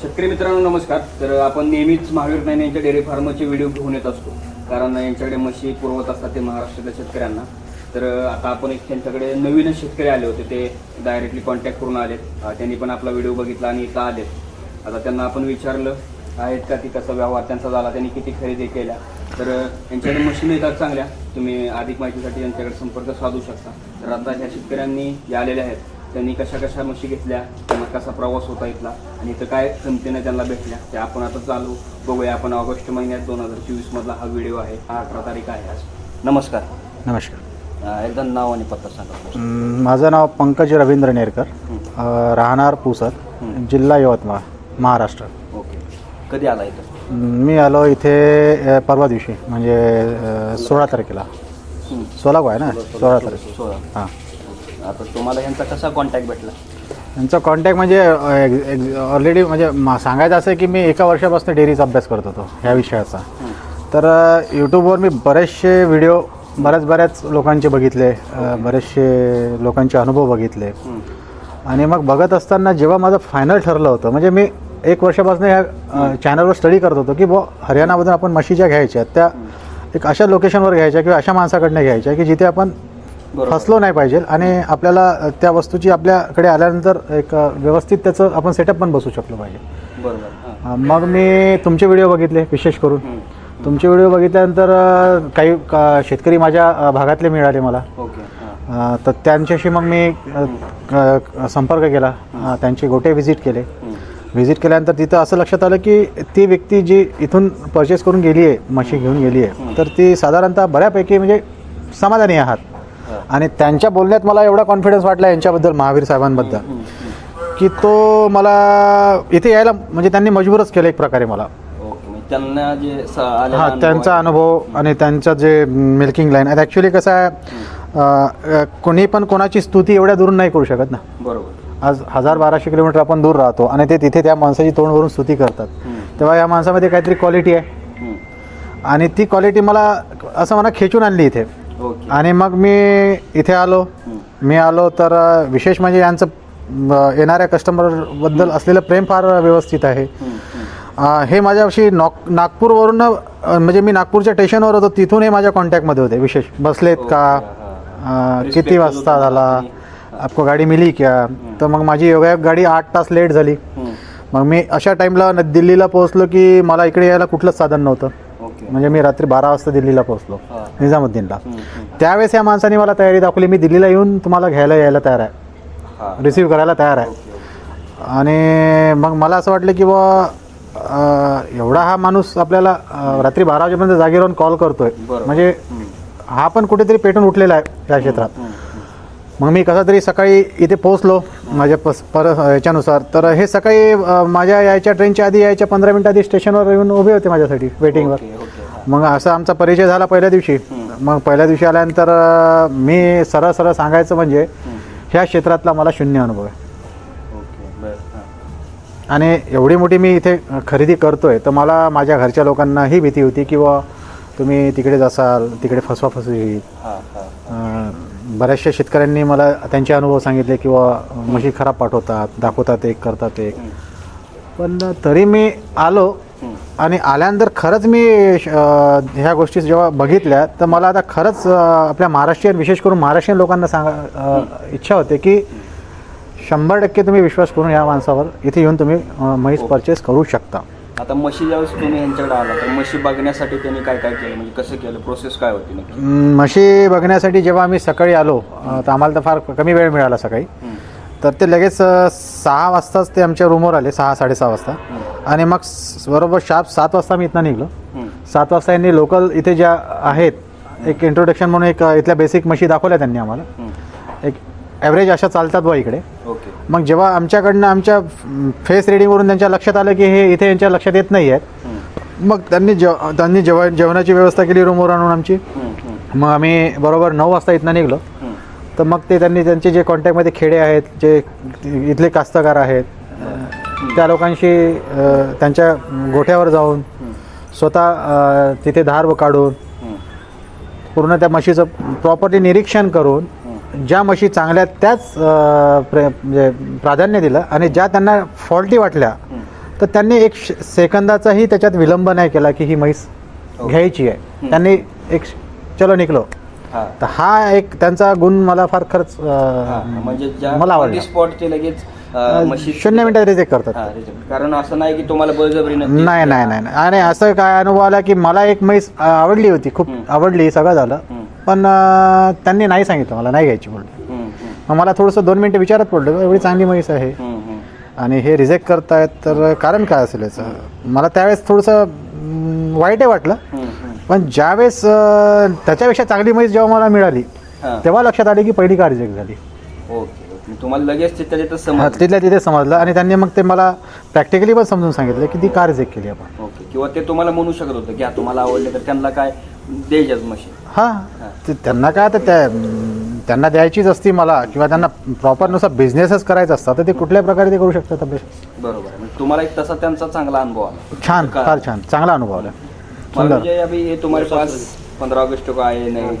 शेतकरी मित्रांनो नमस्कार. तर आपण नेहमीच महावीर नाईन यांच्या डेअरी फार्मचे व्हिडिओ घेऊन येत असतो. कारण यांच्याकडे म्हशी पुरवत असतात ते महाराष्ट्रातल्या शेतकऱ्यांना. तर आता आपण एक त्यांच्याकडे नवीनच शेतकरी आले होते. ते डायरेक्टली कॉन्टॅक्ट करून आलेत. त्यांनी पण आपला व्हिडिओ बघितला आणि इथं आलेत. आता त्यांना आपण विचारलं आहेत का ती? कसा व्यवहार त्यांचा झाला? त्यांनी किती खरेदी केल्या? तर यांच्याकडे मशीन येतात चांगल्या. तुम्ही अधिक माहितीसाठी यांच्याकडे संपर्क साधू शकता. तर आता ह्या शेतकऱ्यांनी या आलेल्या आहेत त्यांनी कशा कशा म्हशी घेतल्या त्यांना कसा प्रवास होता इथला आणि इथं काय किमतीने त्यांना भेटल्या ते आपण आता चालू बघूया. आपण ऑगस्ट महिन्यात दोन हजार चोवीस मधला हा व्हिडिओ आहे. हा अठरा तारीख आहे आज. नमस्कार. नमस्कार. अं, एकदा नाव आणि पत्ता सांगा. म, माझं नाव पंकज रवींद्र नेरकर. अ, राहणार पुसद जिल्हा यवतमाळ महाराष्ट्र. ओके. कधी आला इथं? म, मी आलो इथे अ, परवा दिवशी म्हणजे अ, सोळा तारखेला. सोळा आहे ना? सोळा तारीख. सोळा. हां. आता तुम्हाला यांचा कसा कॉन्टॅक्ट भेटला? यांचा कॉन्टॅक्ट म्हणजे ऑलरेडी म्हणजे मा- सांगायचं असं आहे की मी एका वर्षापासून डेअरीचा अभ्यास करत होतो ह्या विषयाचा. तर यूट्यूबवर मी बरेचसे व्हिडिओ बऱ्याच बऱ्याच लोकांचे बघितले अ, बरेचसे लोकांचे अनुभव बघितले. आणि मग बघत असताना जेव्हा माझं फायनल ठरलं होतं म्हणजे मी एक वर्षापासून ह्या चॅनलवर स्टडी करत होतो की बुवा हरियाणामधून आपण म्हशी ज्या घ्यायच्या आहेत, त्या एक अशा लोकेशनवर घ्यायच्या किंवा अशा माणसाकडनं घ्यायच्या की जिथे आपण. फसलो नाही पाहिजे आणि आपल्याला त्या वस्तूची आपल्याकडे आल्यानंतर एक व्यवस्थित त्याचं आपण सेटअप पण बसू शकलो पाहिजे. बरोबर. मग मी तुमचे व्हिडिओ बघितले विशेष करून. तुमचे व्हिडिओ बघितल्यानंतर काही का- शेतकरी माझ्या भागातले मिळाले मला. तर त्यांच्याशी मग मी संपर्क केला. त्यांचे गोटे व्हिजिट केले. व्हिजिट केल्यानंतर तिथं असं लक्षात आलं की ती व्यक्ती जी इथून परचेस करून गेली आहे म्हशी घेऊन गेली आहे तर ती साधारणतः बऱ्यापैकी म्हणजे समाधानी आहात. आणि त्यांच्या बोलण्यात मला एवढा कॉन्फिडन्स वाटला यांच्याबद्दल महावीर साहेबांबद्दल. की तो मला इथे यायला म्हणजे त्यांनी मजबूरच केलं एक प्रकारे मला. ओके म्हणजे त्यांना जे हा त्यांचा. अनुभव आणि त्यांचं जे मिल्किंग लाईन आहे ॲक्च्युली कसं आहे कोणी पण कोणाची स्तुती एवढ्या दूर नाही करू शकत ना. बरोबर. आज हजार बाराशे किलोमीटर आपण दूर राहतो आणि ते तिथे त्या माणसाची तोंडवरून स्तुती करतात. तेव्हा या माणसामध्ये काहीतरी क्वालिटी आहे. आणि ती क्वालिटी मला असं मला खेचून आणली इथे. आणि मग मी इथे आलो. मी आलो तर विशेष म्हणजे यांचं येणाऱ्या कस्टमरबद्दल असलेलं प्रेम फार व्यवस्थित आहे. हं. माझ्याशी नॉक नागपूरवरून म्हणजे मी नागपूरच्या स्टेशनवर होतो तिथून हे माझ्या कॉन्टॅक्टमध्ये होते विशेष. बसलेत का? किती वाजता झाला? आपको गाडी मिली क्या? तर मग माझी योगायोग गाडी आठ तास लेट झाली. मग मी अशा टाईमला दिल्लीला पोहोचलो की मला इकडे यायला कुठलंच साधन नव्हतं. ओके म्हणजे मी रात्री बारा वाजता दिल्लीला पोहोचलो हां. निजामुद्दीनला. त्यावेळेस या माणसाने मला तयारी दाखवली मी दिल्लीला येऊन तुम्हाला घ्यायला यायला तयार आहे हां. रिसीव्ह करायला तयार आहे ओके, ओके. आणि मग मला असं वाटलं की बा एवढा हा माणूस आपल्याला अ, रात्री बारा वाजेपर्यंत जागी राहून कॉल करतोय बरोबर. म्हणजे हं. पण कुठेतरी पेटून उठलेला आहे या क्षेत्रात. मग मी कसा तरी सकाळी इथे पोहोचलो माझ्या पस पर याच्यानुसार. तर हे सकाळी माझ्या यायच्या ट्रेनच्या आधी यायच्या पंधरा मिनिटं आधी स्टेशनवर येऊन उभे होते माझ्यासाठी वेटिंगवर. मग असा आमचा परिचय झाला पहिल्या दिवशी. मग पहिल्या दिवशी आल्यानंतर मी सरळ सरळ सांगायचं म्हणजे. ह्या क्षेत्रातला मला शून्य अनुभव आहे. आणि एवढी मोठी मी इथे खरेदी करतोय तर मला माझ्या घरच्या लोकांना ही भीती होती की बुवा तुम्ही तिकडेच असाल तिकडे फसवाफसवी होईल. बऱ्याचशा शेतकऱ्यांनी मला त्यांचे अनुभव सांगितले किंवा म्हशी खराब पाठवतात दाखवतात एक करतात एक हं. पण तरी मी आलो हं. आणि आल्यानंतर खरंच मी ह्या गोष्टी जेव्हा बघितल्या तर मला आता खरंच आपल्या महाराष्ट्रीयन विशेष करून महाराष्ट्रीयन लोकांना सांगा इच्छा होते की शंभर टक्के तुम्ही विश्वास करून या माणसावर इथे येऊन तुम्ही म्हैस परचेस करू शकता आता म्हशी ज्यावेळेस तुम्ही यांच्याकडे आला तर म्हशी बघण्यासाठी त्यांनी काय काय केलं? म्हणजे कसं केलं? प्रोसेस काय होती नक्की म्हशी बघण्यासाठी जेव्हा आम्ही सकाळी आलो तर आम्हाला तर फार कमी वेळ मिळाला सकाळी. तर ते लगेच अं, सहा वाजताच ते आमच्या रूमवर आले सहा साडेसहा वाजता. आणि मग स- बरोबर शार्प सात वाजता मी इथनं निघलो. हं. सात वाजता यांनी लोकल इथे ज्या आहेत एक इंट्रोडक्शन म्हणून एक अं, इथल्या बेसिक म्हशी दाखवल्या त्यांनी आम्हाला. हं. एक ॲव्हरेज अशा चालतात बा इकडे. ओके. मग जेव्हा आमच्याकडनं आमच्या फेस रिडिंगवरून त्यांच्या लक्षात आलं की हे इथे यांच्या लक्षात येत नाही आहेत. मग त्यांनी जेव त्यांनी जेव जेवणाची व्यवस्था केली रूमवर आणून आमची. मग आम्ही बरोबर नऊ वाजता इथनं निघलो. तर मग ते त्यांनी त्यांचे जे कॉन्टॅक्टमध्ये खेडे आहेत जे इथले कास्तकार आहेत त्या लोकांशी त्यांच्या गोठ्यावर जाऊन. स्वतः तिथे धार काढून. पूर्ण त्या म्हशीचं प्रॉपरली निरीक्षण करून ज्या म्हशी चांगल्या त्याच प्रे म्हणजे प्राधान्य दिलं आणि ज्या त्यांना फॉल्टी वाटल्या तर त्यांनी एक सेकंदाचाही त्याच्यात विलंब नाही केला की ही म्हैस हो. घ्यायची आहे. त्यांनी एक चलो निघलो हा तर हा एक त्यांचा गुण मला फार खरंच म्हणजे मला आवडला स्पॉट ते लगेच शून्य मिनिटात रिजेक्ट करतात. कारण असं नाही की तुम्हाला बळजबरी नाही नाही नाही. आणि असं काय अनुभव आला की मला एक म्हैस आवडली होती खूप. आवडली सगळं झालं पण त्यांनी नाही सांगितलं मला नाही घ्यायची हम्म, मग मला थोडंसं दोन मिनिटं विचारत पडलं एवढी चांगली म्हैस आहे. आणि हे रिजेक्ट करतायत तर कारण काय असेल याचं? मला त्यावेळेस थोडंसं वाईटही वाटलं. पण ज्यावेळेस त्याच्यापेक्षा चांगली म्हैस जेव्हा मला मिळाली. तेव्हा लक्षात आली की पहिली का रिजेक्ट झाली. तुम्हाला लगेच तिथल्या तिथे समजलं. आणि त्यांनी मग ते मला प्रॅक्टिकली पण समजून सांगितलं की ती का रिजेक्ट केली आपण. ओके किंवा ते तुम्हाला म्हणू शकत होतं की तुम्हाला आवडले तर त्यांना काय द्यायच्याच म्हशी हां. ते त्यांना काय तर त्या त्यांना द्यायचीच असती मला किंवा त्यांना प्रॉपरनुसार बिझनेसच करायचा असता तर ते कुठल्या प्रकारे ते करू शकतात अभ्यास बरोबर आहे. म्हणजे तुम्हाला एक तसा त्यांचा चांगला अनुभव आला. छान का- फार छान. चांगला अनुभव आला. मान सुंदर. लीजिए अभी ये तुम्हारे पास पंद्रह अगस्त को आए नहीं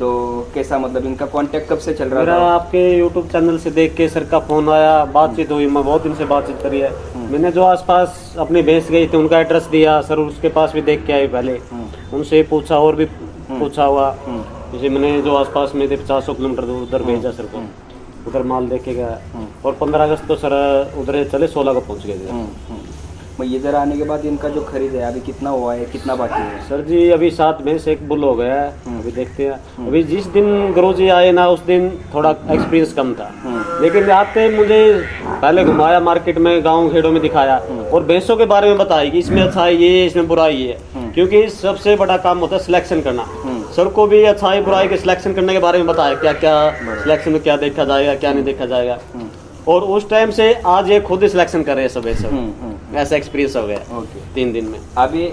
तो कैसा मतलब इनका कांटेक्ट कब से चल रहा मेरा था? आपके यूट्यूब चैनल से देख के सर का फोन आया बातचीत हुई मैं बहुत दिन से बातचीत करी है। मैंने जो आसपास अपने भैंस गई थी उनका एड्रेस दिया सर उसके पास भी देख के आए पहले। हम्म, उनसे पूछा और भी पूछा हुआ। हम्म, जैसे मैंने जो आसपास में थे पचास सौ किलोमीटर दूर उधर भेजा सर को। उधर माल देखेगा हम्म। और पंद्रह अगस्त को सर उधर चले सोलह को पहुँच गए थे। हम्म, हम्म। मैं इधर आने के बाद इनका जो खरीद है अभी कितना हुआ है कितना बाकी है? सर जी अभी सात भैंस एक बुल हो गया है। हम्म। अभी देखते हैं। अभी जिस दिन गुरु जी आए ना उस दिन थोड़ा एक्सपीरियंस कम था। हम्म, लेकिन आते मुझे पहले घुमाया मार्केट में गाँव खेड़ों में दिखाया। और भैंसों के बारे में बताया कि इसमें अच्छाई ये है इसमें बुराई ये हम्म। है क्योंकि सबसे बड़ा काम होता है सिलेक्शन करना। हम्म। सर को भी अच्छाई बुराई के सिलेक्शन करने के बारे में बताया क्या क्या सिलेक्शन में क्या देखा जाएगा क्या नहीं देखा जाएगा। हम्म, और उस टाइम से आज ये खुद ही सिलेक्शन कर रहे हैं सब ये सब। हम्म, हम्म। ऐसा एक्सपीरियंस हो गया ओके तीन दिन में अभी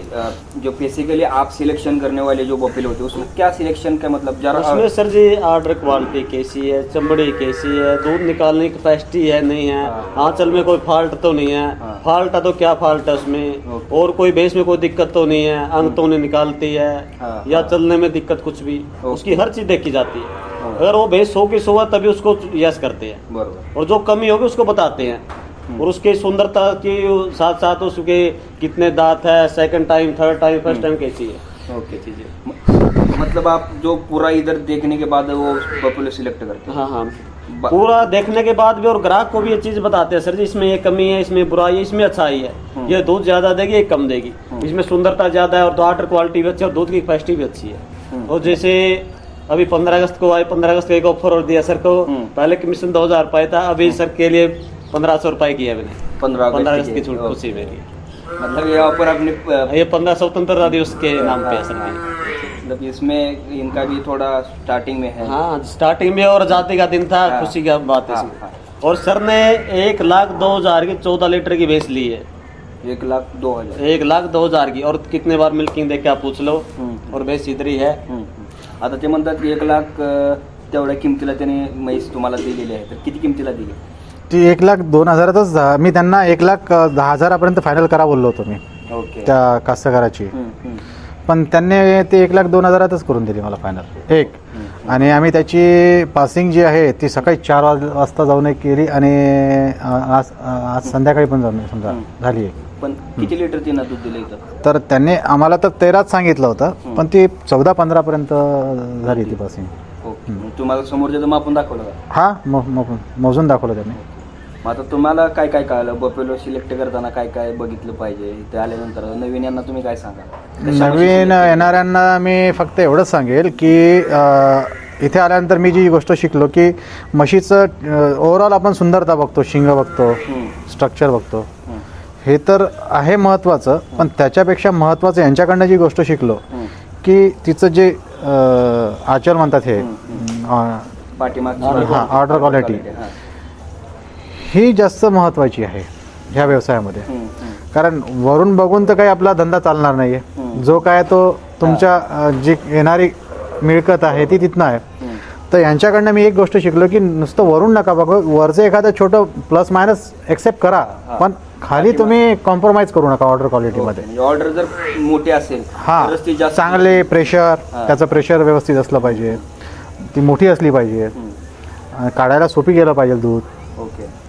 जो बेसिकली आप सिलेक्शन करने वाले जो बफेल होते हैं उसमें क्या सिलेक्शन का मतलब जरा उसमें सर जी आर्डर क्वालिटी कैसी है चमड़ी कैसी है दूध निकालने की कैपेसिटी है नहीं है हाँ। आंचल में कोई फॉल्ट तो नहीं है हाँ। फॉल्ट है तो क्या फॉल्ट है उसमें। और कोई बेस में कोई दिक्कत तो नहीं है अंग तो नहीं निकालती है हाँ, या हाँ। चलने में दिक्कत कुछ भी उसकी हर चीज़ देखी जाती है हाँ। अगर वो बेस सो की सो है तभी उसको यस करते हैं और जो कमी होगी उसको बताते हैं। और उसकी सुंदरता के साथ साथ उसके कितने दांत है second time third time first time कैसी है ओके चीज़ें म- मतलब आप जो पूरा इधर देखने के बाद वो बफेलो सिलेक्ट करते हैं हाँ हाँ पूरा देखने के बाद भी और ग्राहक को भी ये चीज़ बताते हैं सर जी इसमें ये कमी है इसमें बुराई है इसमें अच्छाई है हम्म। ये दूध ज़्यादा देगी ये कम देगी हम्म। इसमें सुंदरता ज़्यादा है और वाटर क्वालिटी भी अच्छी है और दूध की कैपेसिटी भी अच्छी है हम्म। और जैसे अभी पंद्रह अगस्त को आए पंद्रह अगस्त को एक ऑफ़र और दिया सर को। पहले कमीशन दो हज़ार रुपये था अभी सर के लिए पंद्रह सौ रुपये की है मैंने पंद्रह पंद्रह अगस्त की छूट खुशी मेरी मतलब यहाँ पर अपने ये पंद्रह स्वतंत्रता दिवस के नाम पे है मतलब इसमें इनका भी थोड़ा स्टार्टिंग में है। हाँ स्टार्टिंग में और आज़ादी का दिन था हाँ। खुशी का बात है हाँ, हाँ। और सर ने एक लाख दो हज़ार की चौदह लीटर की भैंस ली है। एक लाख दो हज़ार। एक लाख दो हज़ार की। और कितने बार मिल्किंग देख के आप पूछ लो हम्म. और भैंस इधर ही है। हम्म, हम्म. आता ते म्हणतात एक लाख तेवढ्या किमतीला त्याने म्हैस तुम्हाला दिलेली आहे. तर किती किमतीला दिली? ती एक लाख दोन हजारातच झा- मी त्यांना एक लाख अं, दहा हजारापर्यंत फायनल करा बोललो होतो मी ओके. त्या कास्तकाराची. हम्म, हम्म, पण त्यांनी ते एक लाख दोन हजारातच करून दिली मला फायनल एक. आणि आम्ही त्याची पासिंग जी आहे ती सकाळी चार वाज- वाजता जाऊन केली आणि अं, आज आज संध्याकाळी पण जाऊन समजा. झाली आहे पण किती लिटर तिनं दूध दिलं इथं? तर त्यांनी आम्हाला तर तेराच सांगितलं होतं. पण ती चौदा पंधरापर्यंत झाली ती पासिंग ओके. मग तुम्हाला समोरच्या मापून दाखवलं का? हा मो- मो- मोजून दाखवलं त्यांनी. मग आता तुम्हाला काय काय कळलं? बफेलो सिलेक्ट करताना काय काय बघितलं पाहिजे? इथे आल्यानंतर नवीन यांना तुम्ही काय सांगा नवीन येणाऱ्यांना मी फक्त एवढंच सांगेल की इथे आल्यानंतर मी जी गोष्ट शिकलो की म्हशीचं ओव्हरऑल आपण सुंदरता बघतो शिंग बघतो स्ट्रक्चर बघतो. हे तर आहे महत्त्वाचं पण त्याच्यापेक्षा महत्त्वाचं यांच्याकडनं जी गोष्ट शिकलो की तिचं जे आचर म्हणतात हे अ, पाठीमागची हा, जास्त महत्त्वाची आहे ह्या व्यवसायामध्ये. कारण वरून बघून तर काही आपला धंदा चालणार नाही. आहे जो काय तो तुमच्या जी येणारी मिळकत आहे ती तिथनं आहे. तर यांच्याकडनं मी एक गोष्ट शिकलो की नुसतं वरून नका बघू. वरचं एखादं छोटं प्लस मायनस एक्सेप्ट करा. पण खाली तुम्ही कॉम्प्रोमाइज करू नका ऑर्डर क्वालिटीमध्ये ऑर्डर जर मोठी असेल हा. चांगले प्रेशर. त्याचं प्रेशर व्यवस्थित असलं पाहिजे. ती मोठी असली पाहिजे. काढायला सोपी गेलं पाहिजे दूध.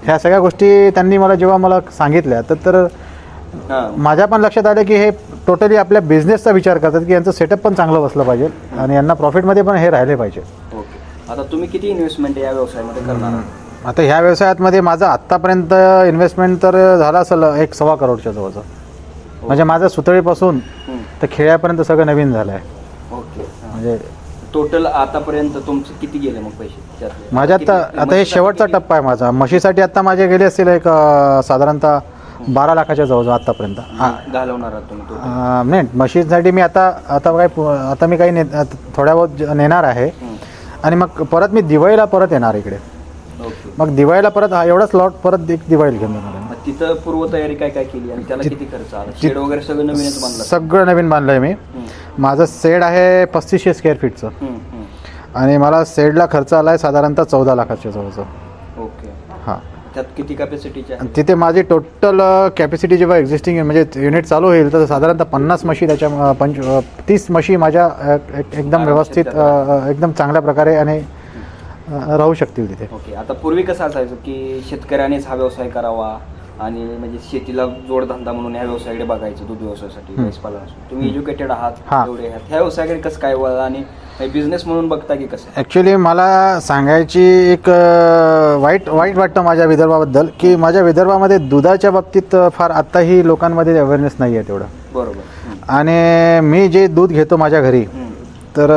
ह्या सगळ्या गोष्टी त्यांनी मला जेव्हा मला सांगितल्या तर तर माझ्या पण लक्षात आलं की हे टोटली आपल्या बिझनेसचा विचार करतात की यांचं सेटअप पण चांगलं बसलं पाहिजे आणि यांना प्रॉफिटमध्ये पण हे राहिले पाहिजे. आता तुम्ही किती इन्व्हेस्टमेंट या व्यवसायामध्ये करणार? आता ह्या व्यवसायामध्ये माझं आत्तापर्यंत इन्व्हेस्टमेंट तर झालं असेल एक सव्वा करोडच्या जवळचं. म्हणजे माझं सुतळीपासून. तर खेळ्यापर्यंत सगळं नवीन झालं आहे ओके. म्हणजे टोटल आतापर्यंत तुमचे किती गेले मग पैसे त्यातले? माझ्या आता किती- आता हे म्हशीसाठी शेवटचा किती? टप्पा आहे माझा म्हशीसाठी आता माझे गेले असतील एक अं, साधारणतः बारा लाखाच्या जवळजवळ आत्तापर्यंत हा, घालवणार आहात तुम्ही total? नाही म्हशीसाठी मी आता आता पु- आता मी काही ने आता थोड्या बहुत ज- नेणार आहे हम्म. आणि मग परत मी दिवाळीला परत येणार इकडे ओके मग दिवाळीला परत हा एवढा स्लॉट परत एक दिवाळीला घेऊन येणार आहे. तिथं पूर्वतयारी काय काय केली आणि त्याला किती खर्च आला? शेड वगैरे सगळं नवीनच बांधलं. सगळं नवीन बांधलं आहे मी. माझं सेड आहे पस्तीसशे स्क्वेअर फीटचं. आणि मला सेडला खर्च आला आहे साधारणतः चौदा लाखाच्या जवळचं ओके. हां. त्यात किती कॅपॅसिटीचे तिथे माझी टोटल कॅपॅसिटी जेव्हा एक्झिस्टिंग म्हणजे युनिट चालू होईल तर साधारणतः पन्नास म्हशी त्याच्या पंच तीस म्हशी माझ्या एकदम व्यवस्थित एकदम चांगल्या प्रकारे आणि राहू शकतील तिथे. ओके. आता पूर्वी कसं असायचं की शेतकऱ्यानेच हा व्यवसाय करावा? आणि म्हणजे शेतीला जोडधंदा म्हणून ह्या व्यवसायाकडे बघायचं दूध व्यवसायासाठी पालनासाठी तुम्ही एज्युकेटेड आहात. एवढे आहात. ह्या व्यवसायाकडे कसं काय वळ आणि बिझनेस म्हणून बघता की कसं? ॲक्च्युली मला सांगायची एक वाईट वाईट वाटतं माझ्या विदर्भाबद्दल की माझ्या विदर्भामध्ये दुधाच्या बाबतीत फार आत्ताही लोकांमध्ये अवेअरनेस नाही आहे तेवढं. बरोबर. आणि मी जे दूध घेतो माझ्या घरी. तर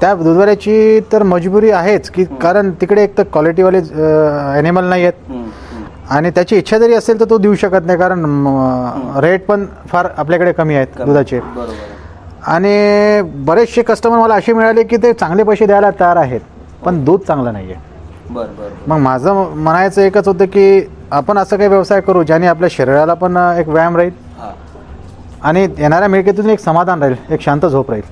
त्या दूधवाल्याची तर मजबुरी आहेच की कारण तिकडे एक तर क्वालिटीवाले ॲनिमल नाही आहेत. आणि त्याची इच्छा जरी असेल तर तो देऊ शकत नाही कारण रेट पण फार आपल्याकडे कमी आहेत दुधाचे. आणि बरेचसे कस्टमर मला असे मिळाले की ते चांगले पैसे द्यायला तयार आहेत पण दूध चांगलं नाही आहे बरं बरं. मग माझं म्हणायचं एकच होतं की आपण असं काही व्यवसाय करू ज्याने आपल्या शरीराला पण एक व्यायाम राहील आणि येणाऱ्या मिळकतीतून एक समाधान राहील एक शांत झोप राहील.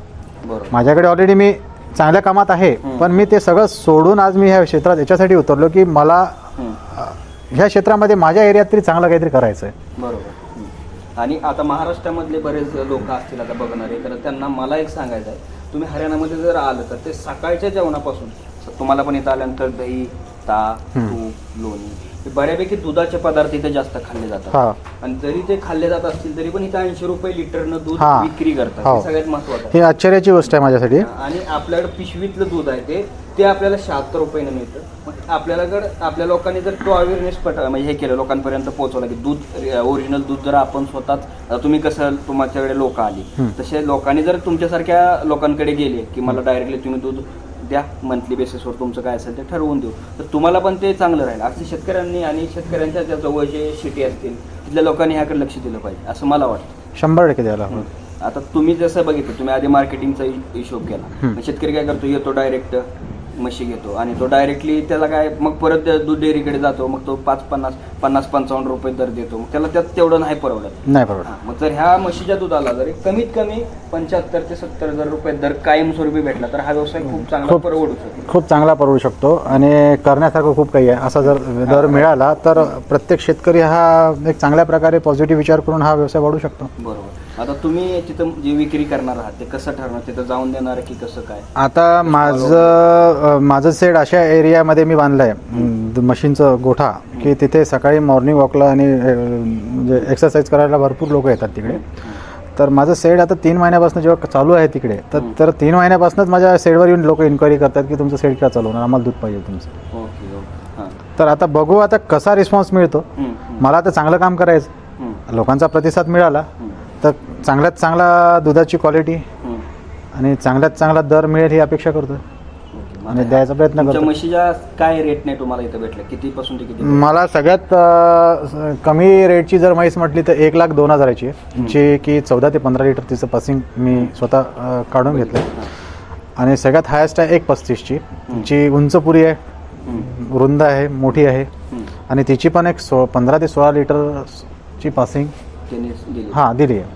माझ्याकडे ऑलरेडी मी चांगल्या कामात आहे. पण मी ते सगळं सोडून आज मी ह्या क्षेत्रात याच्यासाठी उतरलो की मला ह्या क्षेत्रामध्ये माझ्या एरियात तरी चांगलं काहीतरी करायचं आहे. बरोबर. आणि आता महाराष्ट्रामधले बरेच लोक असतील आता बघणारे तर त्यांना मला एक सांगायचं आहे. तुम्ही हरियाणामध्ये जर आलं तर ते सकाळच्या जेवणापासून तुम्हाला पण इथं आल्यानंतर दही ताक तूप लोणी बऱ्यापैकी दुधाचे पदार्थ इथे जास्त खाल्ले जातात हा आणि जरी ते खाल्ले जात असतील तरी पण इथं ऐंशी रुपये लिटरनं दूध हा. विक्री करतात हो. हे सगळ्यात महत्वाचं आहे ही आश्चर्याची गोष्ट आहे माझ्यासाठी आणि आपल्याकडे पिशवीतलं दूध आहे ते ते आपल्याला शहात्तर रुपयानं मिळतं मग आपल्यालाकडे आपल्या लोकांनी जर तो अवेअरनेस पट म्हणजे हे केलं लोकांपर्यंत पोहोचवलं की दूध ओरिजिनल दूध जर आपण स्वतःच आता तुम्ही कसं तुमच्याकडे लोक आली. तसे लोकांनी जर तुमच्यासारख्या लोकांकडे गेले की मला डायरेक्टली तुम्ही दूध द्या मंथली बेसिसवर तुमचं काय असेल ते ठरवून देऊ. तर तुम्हाला पण ते चांगलं राहील. असं शेतकऱ्यांनी आणि शेतकऱ्यांच्या ज्या जवळ जे शेती असतील तिथल्या लोकांनी ह्याकडे लक्ष दिलं पाहिजे असं मला वाटतं. शंभर टक्के द्यायला हवं. आता तुम्ही जसं बघितलं तुम्ही आधी मार्केटिंगचा हिशोब केला. शेतकरी काय करतो येतो डायरेक्ट म्हशी घेतो आणि तो डायरेक्टली त्याला काय मग परत त्या दूध डेअरीकडे जातो मग तो पाच पन्नास पन्नास पंचावन्न रुपये दर देतो. मग त्याला त्यात तेवढं नाही परवडत. नाही बरोबर हा, मग जर ह्या म्हशीच्या दुधाला जर एक कमीत कमी पंच्याहत्तर ते सत्तर हजार रुपये दर कायमस्वरूपी भेटला तर हा व्यवसाय खूप चांगला खूप- परवडू शकतो. खूप चांगला परवडू शकतो आणि करण्यासारखं खूप काही आहे. असा जर दर मिळाला तर प्रत्येक शेतकरी हा एक चांगल्या प्रकारे पॉझिटिव्ह विचार करून हा व्यवसाय वाढू शकतो. बरोबर. आता तुम्ही तिथं जे विक्री करणार आहात ते कसं ठरणार? तिथं जाऊन देणार आहे की कसं काय? आता माझं माझं सेड अशा एरियामध्ये मी बांधलं आहे मशीनचं गोठा की तिथे सकाळी मॉर्निंग वॉकला आणि म्हणजे एक्सरसाइज करायला भरपूर लोक येतात तिकडे. तर माझं सेड आता तीन महिन्यापासून जेव्हा चालू आहे तिकडे तर तर तीन महिन्यापासूनच माझ्या सेडवर येऊन लोक इन्क्वायरी करतात की तुमचं सेड का चालवणार आम्हाला दूध पाहिजे तुमचं. Okay okay. हां. तर आता बघू आता कसा रिस्पॉन्स मिळतो. मला आता चांगलं काम करायचं. लोकांचा प्रतिसाद मिळाला. तर चांगल्यात चांगला दुधाची क्वालिटी. आणि चांगल्यात चांगला दर मिळेल ही अपेक्षा करतो. आणि द्यायचा प्रयत्न तुमच्या करतो म्हशीच्या काय रेट नाही तुम्हाला इथं भेटलं किती पासून ते किती मला सगळ्यात अ, कमी रेटची जर म्हैस म्हटली तर एक लाख दोन हजाराची आहे. जी की चौदा ते पंधरा लिटर तिचं पासिंग मी स्वतः अ, काढून घेतलं. आणि सगळ्यात हायेस्ट आहे एक पस्तीसची जी उंचपुरी आहे रुंद आहे मोठी आहे. आणि तिची पण एक सो पंधरा ते सोळा लिटरची पासिंग त्यांनी दिली हाँ दिली है।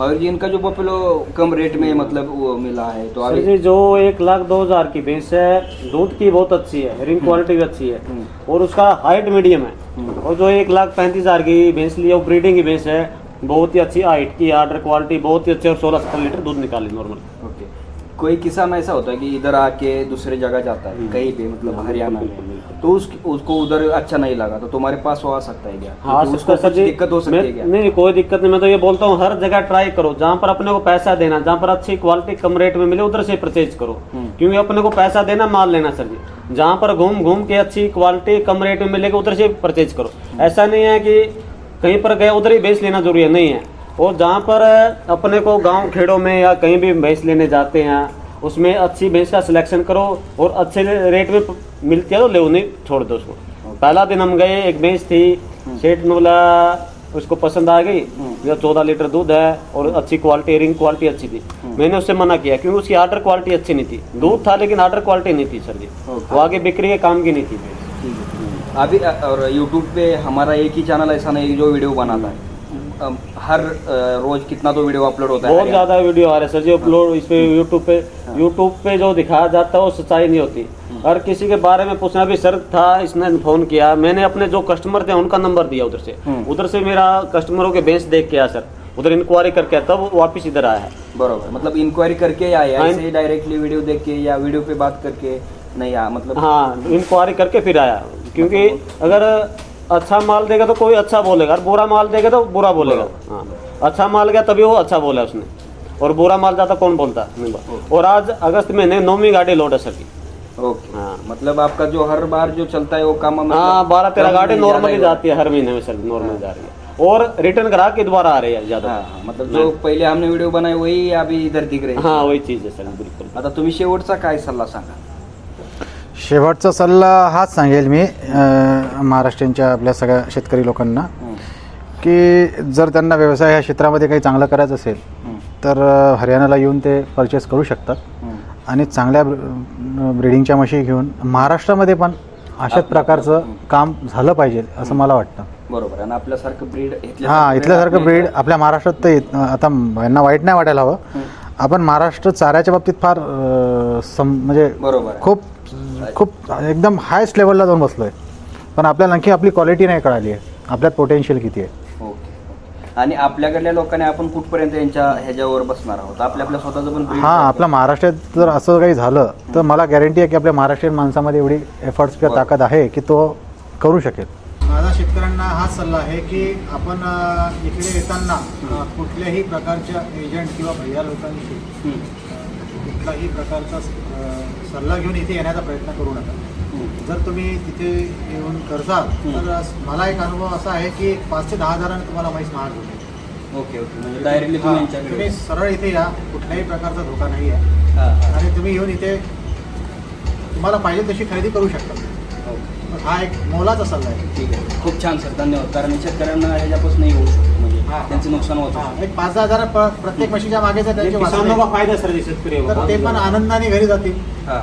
मगर जी इनका जो पॉपुलो कम रेट में मतलब वो मिला है तो सर अभी जी जो एक लाख दो हज़ार की भैंस है दूध की बहुत अच्छी है रिंग क्वालिटी भी अच्छी है। हम्म, और उसका हाइट मीडियम है। हम्म। और जो एक लाख पैंतीस हज़ार की भैंस ली है वो ब्रीडिंग की भैंस है। बहुत ही अच्छी हाइट की आर्डर क्वालिटी बहुत ही अच्छी और सोलह सत्रह लीटर दूध निकाली नॉर्मल ओके कोई किसान ऐसा होता है कि इधर आके दूसरे जगह जाता है कहीं पे मतलब हरियाणा में? तो उस उसको उधर अच्छा नहीं लगा तो तुम्हारे पास वो आ सकता है क्या? हाँ तो उसको कुछ दिक्कत हो सकती है क्या? नहीं नहीं, कोई दिक्कत नहीं मैं तो ये बोलता हूँ हर जगह ट्राई करो जहाँ पर अपने को पैसा देना जहाँ पर अच्छी क्वालिटी कम रेट में मिले उधर से परचेज करो। हम्म। क्योंकि अपने को पैसा देना माल लेना सर जी। जहाँ पर घूम घूम के अच्छी क्वालिटी कम रेट में मिलेगा उधर से परचेज करो। हम्म। ऐसा नहीं है कि कहीं पर गए उधर ही बेच लेना ज़रूरी है नहीं है। और जहाँ पर अपने को गाँव खेड़ों में या कहीं भी भैंस लेने जाते हैं उसमें अच्छी भैंस का सिलेक्शन करो और अच्छे रेट में मिलती है तो ले नहीं छोड़ दो उसको। पहला दिन हम गए एक भैंस थी सेठ ने बोला उसको पसंद आ गई ये चौदह लीटर दूध है और अच्छी क्वालिटी रिंग क्वालिटी अच्छी थी। मैंने उससे मना किया क्योंकि उसकी आर्डर क्वालिटी अच्छी नहीं थी। दूध था लेकिन आर्डर क्वालिटी नहीं थी सर जी। वो आगे बिक्री के काम की नहीं थी। है अभी और यूट्यूब पे हमारा एक ही चैनल ऐसा नहीं जो वीडियो बनाता है। हर रोज कितना तो वीडियो अपलोड होता है बहुत ज़्यादा वीडियो आ रहे हैं सर जी अपलोड इस पे यूट्यूब पे यूट्यूब पे जो दिखाया जाता है वो सच्चाई नहीं होती। और किसी के बारे में पूछना भी सर था इसने फ़ोन किया। मैंने अपने जो कस्टमर थे उनका नंबर दिया उधर से। हम्म। उधर से मेरा कस्टमरों के बेंच देख के आया सर। उधर इंक्वायरी करके आया, तब वो वापिस इधर आया है। बरोबर। मतलब इंक्वायरी करके आया हाँ, ऐसे ही डायरेक्टली वीडियो देख के या वीडियो पे बात करके? नहीं आया मतलब हाँ इंक्वायरी करके फिर आया। क्योंकि अगर अच्छा माल देगा तो कोई अच्छा बोलेगा। और बुरा माल देगा तो बुरा बोलेगा। हाँ। अच्छा माल गया तभी वो अच्छा बोला उसने। और बुरा माल जाता कौन बोलता? बोल- और आज अगस्त महीने नौवीं गाड़ी लोड है सर की ओके। हाँ। मतलब आपका जो हर बार जो चलता है वो काम हाँ बारह तेरह गाड़ी नॉर्मली ही जाती है हर महीने में सर नॉर्मल जा रही है। और रिटर्न ग्राहक के द्वारा आ रही है ज्यादा। हाँ हाँ, मतलब जो पहिले हमने व्हिडिओ बनाए वही अभी इधर दिख रहे हैं. वही चीज है सर बिल्कुल। आता तुम्ही शेवटचा काय सल्ला सांगा? शेवटचा सल्ला हाच सांगेल मी अं, महाराष्ट्रांच्या आपल्या सगळ्या शेतकरी लोकांना की जर त्यांना व्यवसाय ह्या क्षेत्रामध्ये काही चांगलं करायचं असेल तर हरियाणाला येऊन ते परचेस करू शकतात. आणि चांगल्या ब्रिडिंगच्या म्हशी घेऊन महाराष्ट्रामध्ये पण अशाच प्रकारचं काम झालं पाहिजे असं मला वाटतं. बरोबर. आणि आपल्यासारखं ब्रीड हां इथल्यासारखं ब्रीड आपल्या महाराष्ट्रात तर आता यांना वाईट नाही वाटायला हवं. आपण महाराष्ट्र चाऱ्याच्या बाबतीत फार सम म्हणजे बरोबर. खूप खूप एकदम हायस्ट लेवलला जाऊन बसलो आहे पण आपल्याला आणखी आपली क्वालिटी नाही कळाली आहे. आपल्यात पोटेन्शियल किती आहे. आणि आपल्याकडल्या लोकांनी आपण कुठपर्यंत यांच्या ह्याच्यावर बसणार आहोत आपल्या आपल्या स्वतःचं पण breed हां. आपल्या महाराष्ट्रात जर असं काही झालं तर मला गॅरंटी आहे की आपल्या महाराष्ट्रीयन माणसामध्ये एवढी एफर्ट्स किंवा. ताकद आहे की तो करू शकेल माझा शेतकऱ्यांना हाच सल्ला आहे की आपण अ, इकडे येताना अ, कुठल्याही प्रकारच्या एजंट किंवा भैया लोकांशी हम्म, कुठलाही प्रकारचा अ, सल्ला घेऊन इथे येण्याचा प्रयत्न करू नका. जर तुम्ही तिथे येऊन करसाल तर अस- मला एक अनुभव असा आहे की पाच ते दहा हजारांनी तुम्हाला म्हैस महाग होते. Okay okay. म्हणजे डायरेक्टली तुम्ही यांच्याकडे तुम्ही सरळ इथे या कुठल्याही प्रकारचा धोका नाही आहे हां, हां. आणि तुम्ही येऊन इथे तुम्हाला पाहिजे तशी खरेदी करू शकता. ओके. हा एक मोलाचा सल्ला आहे. ठीक आहे. खूप छान सर. धन्यवाद. कारण शेतकऱ्यांना ह्याच्यापासून नाही होऊ शकतो म्हणजे हा. त्यांचं नुकसान होतं हा, एक पाच दहा हजार प- प्रत्येक म्हशीच्या मागे जर त्यांचे किसानों वाचले, का फायदा सर शेतकरी. तर ते पण आनंदाने घरी जातील. हां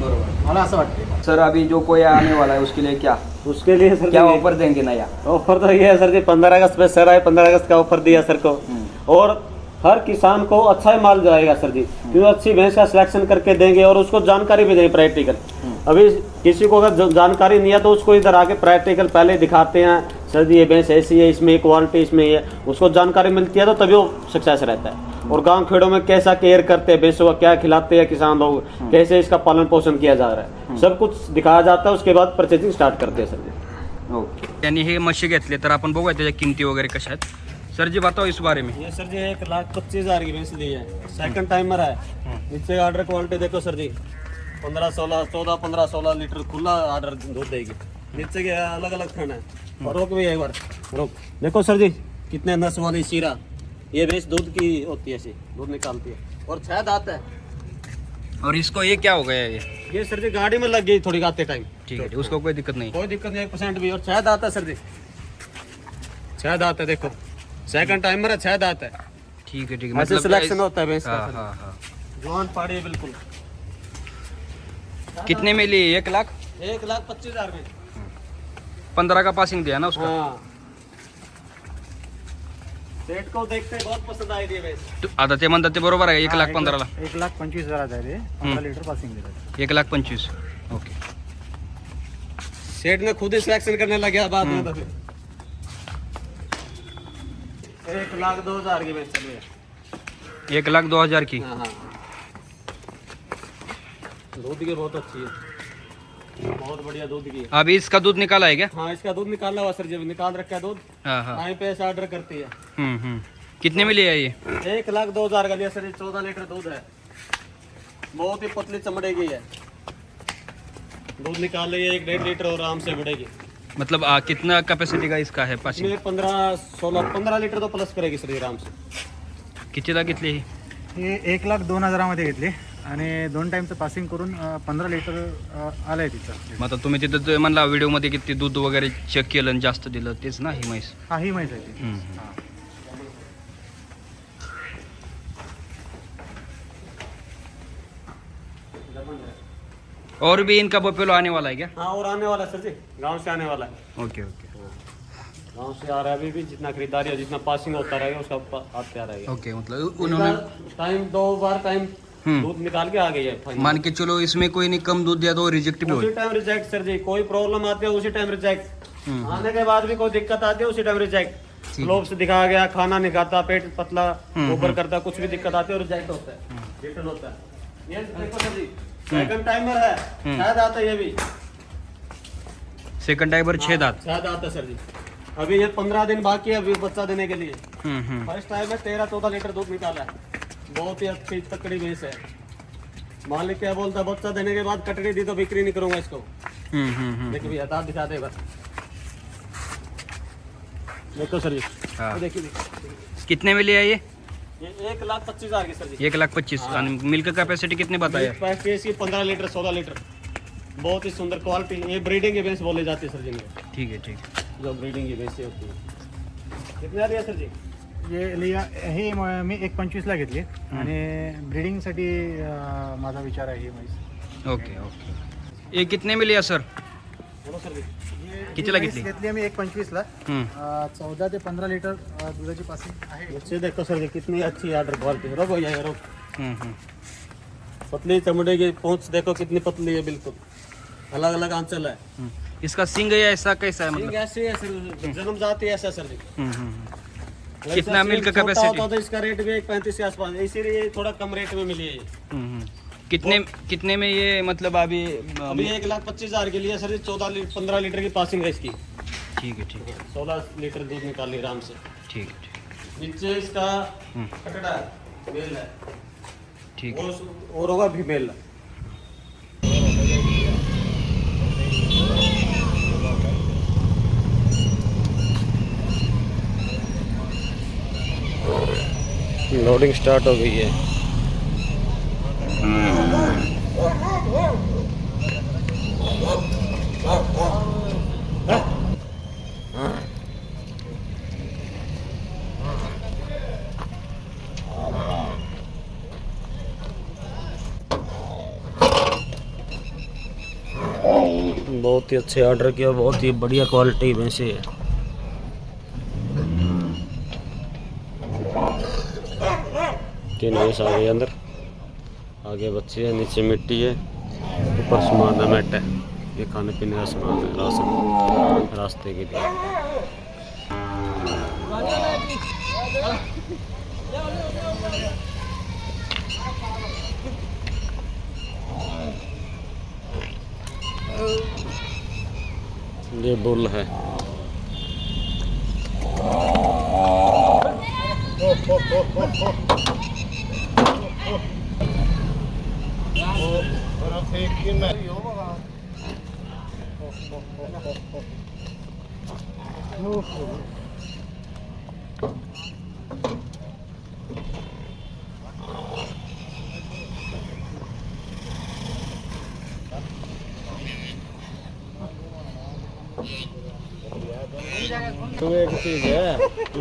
बरोबर. मला असं वाटते सर अभी जो कोई आने वाला है उसके लिए क्या? उसके लिए सर क्या ऑफ़र देंगे नया? ऑफ़र तो ये है सर जी पंद्रह अगस्त पे सर आए पंद्रह अगस्त का ऑफ़र दिया सर को। हम्म। और हर किसान को अच्छा ही माल जाएगा सर जी। क्योंकि अच्छी भैंस का सिलेक्शन करके देंगे और उसको जानकारी भी देंगे प्रैक्टिकल अभी किसी को अगर जानकारी नहीं है तो उसको इधर आके प्रैक्टिकल पहले दिखाते हैं। सर जी ये भैंस ऐसी है इसमें क्वालिटी इसमें ये। उसको जानकारी मिलती है तो तभी वो सक्सेस रहता है। और गाँव खेड़ों में कैसा केयर करते हैं भैंसों का क्या खिलाते हैं किसान लोग कैसे इसका पालन पोषण किया जा रहा है। सब कुछ दिखाया जाता है उसके बाद परचेजिंग स्टार्ट करते हैं सर जी। ओके। त्यांनी हे म्हशी घेतले तर आपण बघूया त्याच्या किमती वगैरे कशा आहेत. सर जी बताओ इस बारे में. ये सर जी एक लाख पच्चीस हज़ार की भैंस ली है। सेकंड टाइमर है नीचे ऑर्डर क्वालिटी देखो सर जी. पंद्रह सोलह चौदह पंद्रह सोलह लीटर खुला ऑर्डर दूध देगी। नीचे के अलग अलग थन है। रोक भी है एक बार। रोक। देखो सर जी कितने नस वाली शीरा। ये भैंस दूध की होती है ऐसी दूध निकालती है। और छह दांत है। और इसको ये क्या हो गया ये? ये सर जी गाड़ी में लग गई थोड़ी गाते टाइम ठीक है उसको कोई दिक्कत नहीं। कोई दिक्कत नहीं एक परसेंट भी। और छह दांत है सर जी। छह दांत है देखो। सेकंड टाइमर है छह दांत है। ठीक है ठीक है। ऐसे सिलेक्शन होता है भैंस का हाँ। हाँ हाँ। जवान पाड़ी है बिल्कुल। कितने में लिए? एक लाख? एक लाख पच्चीस हज़ार में। पंद्रह का पासिंग दिया ना उसका? हाँ। सेट को देखते बहुत पसंद आई थी तू- आता ते म्हणतात ते बरोबर आहे एक लाख पंधराला एक लाख। पंचवीस हजाराचा आहे ते पंधरा लिटर पासिंग देतात एक लाख पंचवीस ओके। सेट ने खुद ही सिलेक्शन करने लग गया बाद में तो एक लाख दो हज़ार की चली एक लाख दो हज़ार की? हाँ हाँ। दूध की बहुत अच्छी है। बहुत बढ़िया दूध की है। अभी इसका दूध निकाला है क्या हाँ इसका दूध निकालना हुआ सर जी अभी निकाल रखा है दूध हाँ हाँ। टाइम पे ऐसा ऑर्डर करती है। हम्म हम्म। कितने में लिया ये? एक लाख दो हज़ार का लिया सर ये चौदह लीटर दूध है। बहुत ही पतली चमड़े की है दूध निकाल रही है एक डेढ़ लीटर और आराम से बढ़ेगी। मतलब आ, कितना कैपेसिटी का इसका है पासिंग? पंद्रह सोलह पंद्रह लीटर तो प्लस करेगी सर आराम से। कितीला घेतली ही हे एक लाख दोन हजारामध्ये घेतली. आणि दोन टाईमचं पासिंग करून पंधरा लिटर अं, आलंय तिचं मग आता तुम्ही तिथं जे म्हणला व्हिडिओमध्ये किती दूध वगैरे चेक केलं आणि जास्त दिलं तेच ना ही म्हैस? हा ही माहिती आहे ती. हम्म. हा. और भी इनका बपेलो आने वाला है क्या? हाँ और आने वाला है सर जी। गांव से आने वाला है। Okay okay. गांव से आ रहा है अभी भी जितना खरीदारी है जितना पासिंग होता रहेगा उसका पा- आते आ रहेगा ओके मतलब उन्होंने टाइम दो बार टाइम। दूध निकाल के आ गई है मान के चलो इसमें कोई नहीं कम दूध दिया तो रिजेक्ट भी हो उसी टाइम रिजेक्ट सर जी। कोई प्रॉब्लम आती है उसी टाइम रिजेक्ट हम्म। आने के बाद भी कोई दिक्कत आती है उसी टाइम रिजेक्ट दिखाया गया खाना नहीं खाता पेट पतला हम्म, ऊपर करता कुछ भी दिक्कत आती है रिजेक्ट होता है। रिटर्न होता है। ये देखो सर जी। सेकंड टाइमर है। हम्म। शायद आता है ये भी। सेकंड टाइबर छह दांत। शायद आता है सर जी। अभी ये पंद्रह दिन बाकी है अभी बच्चा देने के लिए। हम्म हम्म। फ़र्स्ट टाइम में तेरह चौदह लीटर दूध निकाला है। बहुत ही अच्छी तकड़ी भैंस है। मालिक क्या बोलता है, बच्चा देने के बाद कटड़ी दी तो बिक्री नहीं करूँगा इसको। हम्म हम्म हम्म देखिए भैया दांत दिखा दे बस देखो सर जी। हाँ। देखिए। कितने में लिया ये? ये एक लाख पच्चीस हज़ार की सर जी। एक लाख पच्चीस। मिल्क कैपेसिटी कितने बताया? मिल्क पंद्रह लीटर सोलह लीटर। बहुत ही सुंदर क्वालिटी ये ब्रीडिंग की भैंस बोली जाती है सर जी ठीक है ठीक है। जो ब्रीडिंग की भैंस होती है कितने है सर जी? हे लिया हे म- मी एक पंचवीसला घेतली. आणि ब्रिडिंगसाठी अं, माझा विचार आहे ही म्हैस. Okay okay. ये कितने में लिया सर? बोलो सर जी कितीला ही म्हैस घेतली? घेतली आम्ही एक पंचवीसला हम्म. चौदा ते पंधरा लिटर अं, दुधाची पासिंग आहे. देखो सर जी कितनी अच्छी आर्डर क्वालिटी रोको ये रोक. हम्म हम्म. पतली चमड़े की पहुंच देखो कितनी पतली है बिल्कुल. अलग अलग आंचल है. हम्म। इसका सिंग या ऐसा कैसा है सिंग मतलब ऐसे है सर जन्म जाती है ऐसा सर जी हम्म हम्म अगर कितना सिंग छोटा होता तो इसका रेट भी एक पैंतीस के आसपास है। इसीलिए थोड़ा कम रेट में मिली है हम्म, हम्म। कितने कितने में ये मतलब अभी अभी एक लाख पच्चीस हज़ार के लिए सर चौदह पंद्रह लीटर की पासिंग है इसकी। ठीक है ठीक है। सोलह लीटर दूध निकाल ली आराम से। ठीक है नीचे इसका हम्म। कटड़ा है मेल है। ठीक है। और और होगा फीमेल लोडिंग स्टार्ट हो गई है। बहुत ही अच्छे ऑर्डर किया, बहुत ही बढ़िया क्वालिटी भैंसे है तीन भैंस आ गई अंदर। आगे बच्चे हैं, नीचे मिट्टी है। ऊपर सामान है, मैट है। ये खाने पीने का सामान है, राशन। रास्ते के लिए। ये बुल है।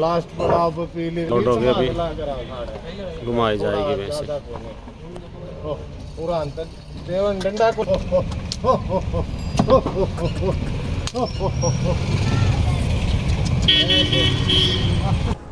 लास्ट पर आप पीली हो गया अभी घुमाई जाएगी वैसे पूरा अंतर देवन डंडा को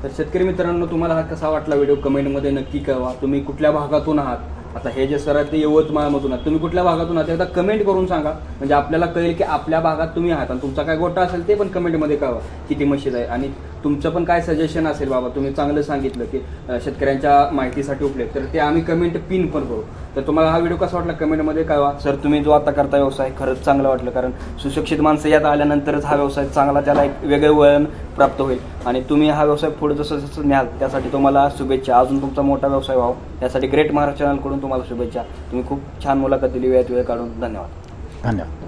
तर शेतकरी मित्रांनो तुम्हाला हा कसा वाटला व्हिडिओ कमेंटमध्ये नक्की कळवा तुम्ही कुठल्या भागातून आहात आता हे जे सर आहेत ते यवतमाळमधून आहेत. तुम्ही कुठल्या भागातून आहात? एकदा कमेंट करून सांगा. म्हणजे आपल्याला कळेल की आपल्या भागात तुम्ही आहात आणि तुमचा काय गोटा असेल ते पण कमेंटमध्ये कळवा किती मशीद आहे. आणि तुमचं पण काय सजेशन असेल बाबा? तुम्ही चांगलं सांगितलं की शेतकऱ्यांच्या माहितीसाठी उपलब्ध तर ते आम्ही कमेंट पिन पण करू. तर तुम्हाला हा व्हिडिओ कसा वाटला? कमेंटमध्ये कळवा. सर तुम्ही जो आता करता व्यवसाय खरंच चांगला वाटलं. कारण सुशिक्षित माणसं यात आल्यानंतरच हा व्यवसाय चांगला त्याला एक वेगळं वळण प्राप्त होईल. आणि तुम्ही हा व्यवसाय पुढे जसं जसं न्याल त्यासाठी तुम्हाला शुभेच्छा. अजून तुमचा मोठा व्यवसाय व्हावा. त्यासाठी ग्रेट महाराष्ट्र चॅनलकडून तुम्हाला शुभेच्छा. तुम्ही खूप छान मुलाखत दिली. वेळात वेळ काढून धन्यवाद. धन्यवाद.